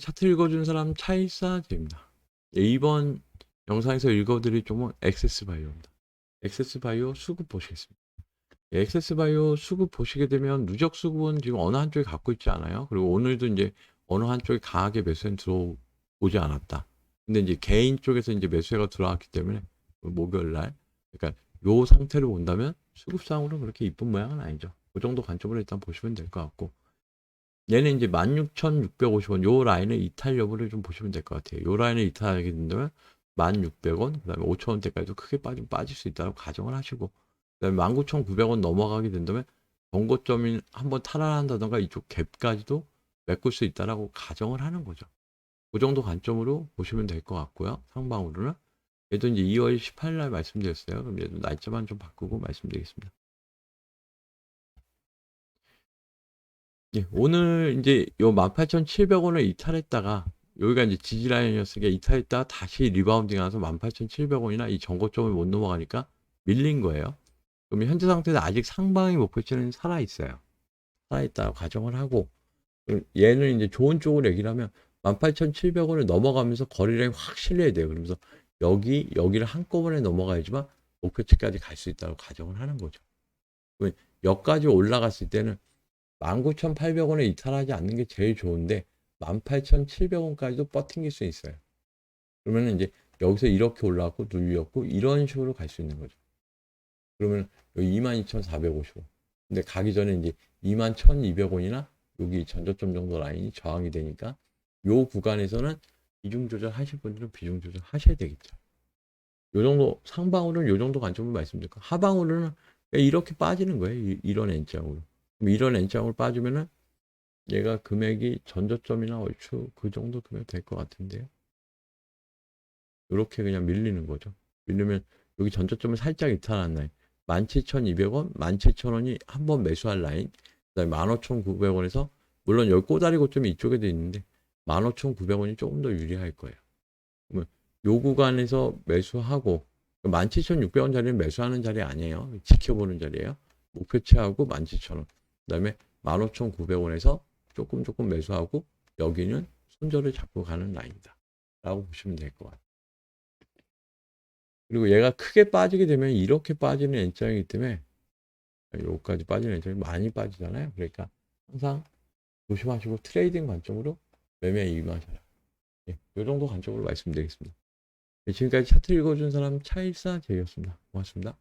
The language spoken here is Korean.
차트 읽어준 사람 차일사제입니다. 예, 이번 영상에서 읽어드릴 종목은 엑세스바이오입니다. 엑세스바이오 수급 보시겠습니다. 예, 엑세스바이오 수급 보시게 되면 누적 수급은 지금 어느 한쪽에 갖고 있지 않아요. 그리고 오늘도 이제 어느 한쪽에 강하게 매수엔 들어오지 않았다. 근데 이제 개인 쪽에서 이제 매수가 들어왔기 때문에 목요일 날, 그러니까 요 상태를 본다면 수급상으로는 그렇게 이쁜 모양은 아니죠. 그 정도 관점으로 일단 보시면 될 것 같고. 얘는 이제 16,650원 요 라인의 이탈 여부를 좀 보시면 될 것 같아요. 요 라인을 이탈하게 된다면 16,100원, 그다음에 5,000원대까지도 크게 빠지면 빠질 수 있다고 가정을 하시고, 그다음에 19,900원 넘어가게 된다면 정고점이 한번 탈환한다던가 이쪽 갭까지도 메꿀 수 있다라고 가정을 하는 거죠. 그 정도 관점으로 보시면 될 것 같고요. 상방으로는 얘도 이제 2월 18일 날 말씀드렸어요. 그럼 얘도 날짜만 좀 바꾸고 말씀드리겠습니다. 예, 오늘 이제 요 18,700 원을 이탈했다가 여기가 이제 지지 라인이었으니까 이탈했다가 다시 리바운딩 하면서 18,700 원이나 이 전고점을 못 넘어가니까 밀린 거예요. 그럼 현재 상태에서 아직 상방의 목표치는 살아 있어요. 살아 있다고 가정을 하고 얘는 이제 좋은 쪽으로 얘기를 하면 18,700원을 넘어가면서 거리량이 확 실려야 돼요. 그러면서 여기 여기를 한꺼번에 넘어가야지만 목표치까지 갈 수 있다고 가정을 하는 거죠. 여기까지 올라갔을 때는 19,800원에 이탈하지 않는 게 제일 좋은데 18,700원까지도 버팅길 수 있어요. 그러면 이제 여기서 이렇게 올라왔고 눌렸고 이런 식으로 갈 수 있는 거죠. 그러면 여기 22,450원. 근데 가기 전에 이제 21,200원이나 여기 전저점 정도 라인이 저항이 되니까 요 구간에서는 비중 조절 하실 분들은 비중 조절 하셔야 되겠죠. 요 정도 상방으로는 요 정도 관점을 말씀드릴까. 하방으로는 이렇게 빠지는 거예요. 이- 이런 N장으로. 그럼 이런 N장으로 빠지면은 얘가 금액이 전저점이나 얼추 그 정도 금액 될 것 같은데요. 이렇게 그냥 밀리는 거죠. 밀리면 여기 전저점을 살짝 이탈한 라인 17,200원, 17,000원이 한 번 매수할 라인 그다음에 15,900원에서 물론 여기 꼬다리 고점이 이쪽에도 있는데 15,900원이 조금 더 유리할 거예요. 그러면 요 구간에서 매수하고 17,600원 자리는 매수하는 자리 아니에요. 지켜보는 자리예요. 목표치하고 17,000원. 그 다음에 15,900원에서 조금 조금 매수하고 여기는 손절을 잡고 가는 라인이다. 라고 보시면 될 것 같아요. 그리고 얘가 크게 빠지게 되면 이렇게 빠지는 N장이기 때문에 여기까지 빠지는 N장이 많이 빠지잖아요. 그러니까 항상 조심하시고 트레이딩 관점으로 매매에 임하셔라. 예, 이 정도 관점으로 말씀드리겠습니다. 예, 지금까지 차트 읽어준 사람 차일사 제이였습니다. 고맙습니다.